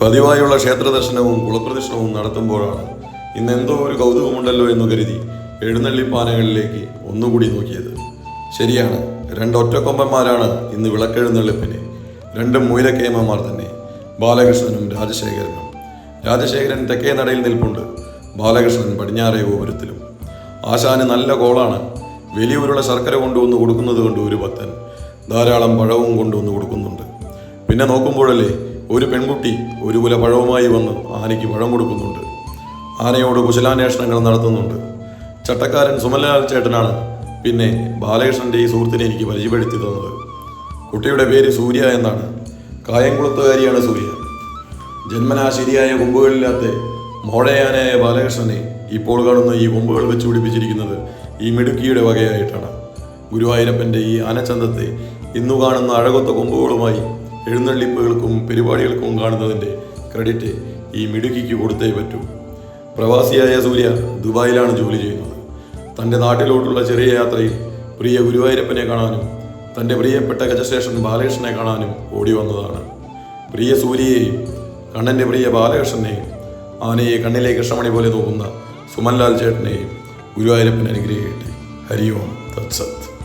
പതിവായുള്ള ക്ഷേത്ര ദർശനവും കുളപ്രദക്ഷിണവും നടത്തുമ്പോഴാണ് ഇന്ന് എന്തോ ഒരു കൗതുകമുണ്ടല്ലോ എന്ന് കരുതി എഴുന്നള്ളിപ്പാനകളിലേക്ക് ഒന്നുകൂടി നോക്കിയത്. ശരിയാണ് രണ്ട് ഒറ്റക്കൊമ്പന്മാരാണ് ഇന്ന് വിളക്കെഴുന്നള്ളിപ്പിന്. രണ്ടും മൂലക്കേമന്മാർ തന്നെ ബാലകൃഷ്ണനും രാജശേഖരനും. രാജശേഖരൻ തെക്കേ നടയിൽ നിൽപ്പുണ്ട് ബാലകൃഷ്ണൻ പടിഞ്ഞാറേ ഗോപുരത്തിലും. ആശാന് നല്ല കോളാണ് വലിയൊരുള്ള ശർക്കര കൊണ്ടുവന്ന് കൊടുക്കുന്നത് കൊണ്ട് ഒരു ഭക്തൻ ധാരാളം പഴവും കൊണ്ടുവന്ന് കൊടുക്കുന്നുണ്ട്. പിന്നെ നോക്കുമ്പോഴല്ലേ ഒരു പെൺകുട്ടി ഒരു കുല പഴവുമായി വന്ന് ആനയ്ക്ക് പഴം കൊടുക്കുന്നുണ്ട്. ആനയോട് കുശലാന്വേഷണങ്ങൾ നടത്തുന്നുണ്ട്. ചട്ടക്കാരൻ സുമലാൽ ചേട്ടനാണ് പിന്നെ ബാലകൃഷ്ണന്റെ ഈ സുഹൃത്തിനെ എനിക്ക് പരിചയപ്പെടുത്തി തന്നത്. കുട്ടിയുടെ പേര് സൂര്യ എന്നാണ്. കായംകുളത്തുകാരിയാണ് സൂര്യ. ജന്മനാ ശരിയായ കൊമ്പുകളില്ലാത്ത മോഴയാനായ ബാലകൃഷ്ണനെ ഇപ്പോൾ കാണുന്ന ഈ കൊമ്പുകൾ വെച്ച് പിടിപ്പിച്ചിരിക്കുന്നത് ഈ മിടുക്കിയുടെ വകയായിട്ടാണ്. ഗുരുവായൂരപ്പന്റെ ഈ ആനച്ചന്തത്തെ ഇന്നു കാണുന്ന അഴകൊത്ത കൊമ്പുകളുമായി എഴുന്നള്ളിപ്പുകൾക്കും പരിപാടികൾക്കും കാണുന്നതിന്റെ ക്രെഡിറ്റ് ഈ മിടുക്കിക്ക് കൊടുത്തേ പറ്റൂ. പ്രവാസിയായ സൂര്യ ദുബായിലാണ് ജോലി ചെയ്യുന്നത്. തന്റെ നാട്ടിലോട്ടുള്ള ചെറിയ യാത്രയിൽ പ്രിയ ഗുരുവായൂരപ്പനെ കാണാനും തന്റെ പ്രിയപ്പെട്ട ഗജശേഷൻ ബാലകൃഷ്ണനെ കാണാനും ഓടി വന്നതാണ്. പ്രിയ സൂര്യയെയും കണ്ണന്റെ പ്രിയ ബാലകൃഷ്ണനെയും ആനയെ കണ്ണിലെ കൃഷ്ണമണി പോലെ നോക്കുന്ന സുമൻലാൽ ചേട്ടനെയും ഗുരുവായൂരപ്പൻ അനുഗ്രഹിക്കട്ടെ. ഹരി ഓം തത്സത്ത്